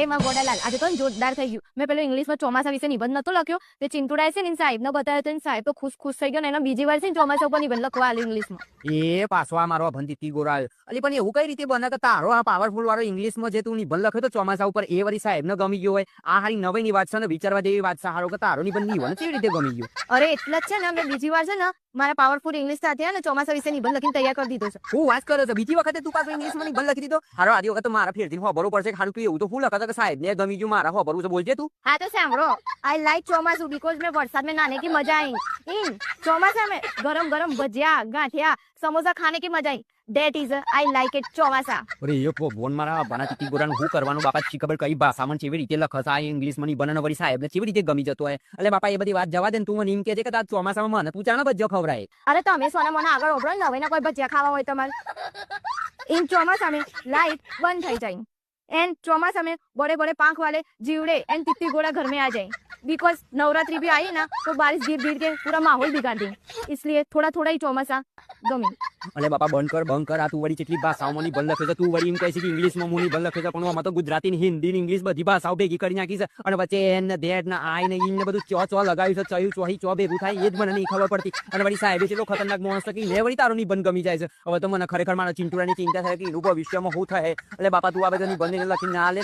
એ માં ગોડાલાલ આજે તો જોરદાર થઈ ગયું. મેં પેલો ઇંગ્લિશમાં ચોમાસા વિશે નિબંધ નતો લખ્યો. તે ચિંતુડાએ છે ને સાહેબને બતાવ્યો તો સાહેબ તો ખુશ ખુશ થઈ ગયો ને એનો બીજી વાર છે ને ચોમાસા ઉપર નિબંધ લખવા ઇંગ્લિશમાં એ પાછો આ મારો અભન તીતી ગોરા અલી પણ એવું કઈ રીતે બને કે તારો આ પાવરફુલ વાળો ઇંગ્લિશમાં જે તું નિબંધ લખ્યો તો ચોમાસા ઉપર એ વળી સાહેબને ગમી ગયો હોય? આ હારી નવાઈની વાત છે ને વિચારવા જેવી વાત હારો કે તારો નિબંધ હોય કેવી રીતે ગમી ગયો? અરે એટલે જ છે ને બીજી વાર છે ને મારા પાવરફુલ ઇંગ્લિશ સાથે અને ચોમાસા વિશે નિબંધ લખીને તૈયાર કરી દીધો છે. હું વાત કરો છો બીજી વખતે તું પાછો ઇંગ્લિશમાં નિબંધ લખી દીધો? હારો આદી વખત મારા ફેરથી હોબરો પડશે ખાનું તું એવું તો હું લખતો કે સાહેબ ને ગમી ગયું મારા હોબરું છે બોલજે તું. હા તો સાંભળો. આઈ લાઈક ચોમાસું બીકોઝ મે વરસાદ મેં નાને કી મજા આઈ. ઇન ચોમાસા મેં ગરમ ગરમ ભજીયા ગાંઠિયા સમોસા ખાને કી મજા આઈ. That is I like it ચોમાસા. અરે એ કો બોન મારા બના તી ગોરાનું હું કરવાનું? બાપા ચી ખબર કઈ ભાષામાં ચેવી રીતે લખસ આ ઇંગ્લિશની બનાનો વરી સાહેબ ને ચેવી રીતે ગમી જતો હે એટલે બાપા એ બધી વાત જવા દે તું મને એમ કે છે કે તાર ચોમાસામાં મને પૂછાના ભજીયા ખવરાય અરે તમે સોના મને આગળ ઓબરો ને લવાઈને કોઈ ભજીયા ખાવા હોય તમારે. ઇન ચોમાસામાં લાઈટ બંધ થઈ જાય. एंड ચોમાસા में बड़े बड़े पांख वाले जीवड़े एंड तित्ती घोड़ा घर में आ जाए बिकॉज नवरात्रि भी आई ना तो बारिश गिर गिर के पूरा माहौल बिगाड़ दे इसलिए थोड़ा थोड़ा ही ચોમાસા ગમે અલે બાપા બંધ કર બંધ કર આ તું વળી કેટલી ભાષાઓમાં નિબંધ લખે છે તું વળી એમ કહે છે કે ઇંગ્લિશમાં હું નિબંધ લખે છે પણ આમાં તો ગુજરાતી ને હિન્દી ને ઇંગ્લિશ બધી ભાષાઓ ભેગી કરી નાખી છે અને વચ્ચે એન ને ધેડ ને આઈ ને ઈન ને બધું ચો ચો લગાવ્યું છે ચયું ચોહી ચો ભેગું થાય એ જ મને નહીં ખબર પડતી અને વળી સાહેબે કેટલો ખતરનાક માણસ છે કે ઈને વળી તારો નિબંધ ગમી જાય છે હવે તો મને ખરેખર મારા ચિંટુડાની ચિંતા થાય કે એનું ભવિષ્યમાં શું થાય એટલે બાપા તું આ બધા નિબંધ લખીને ના લે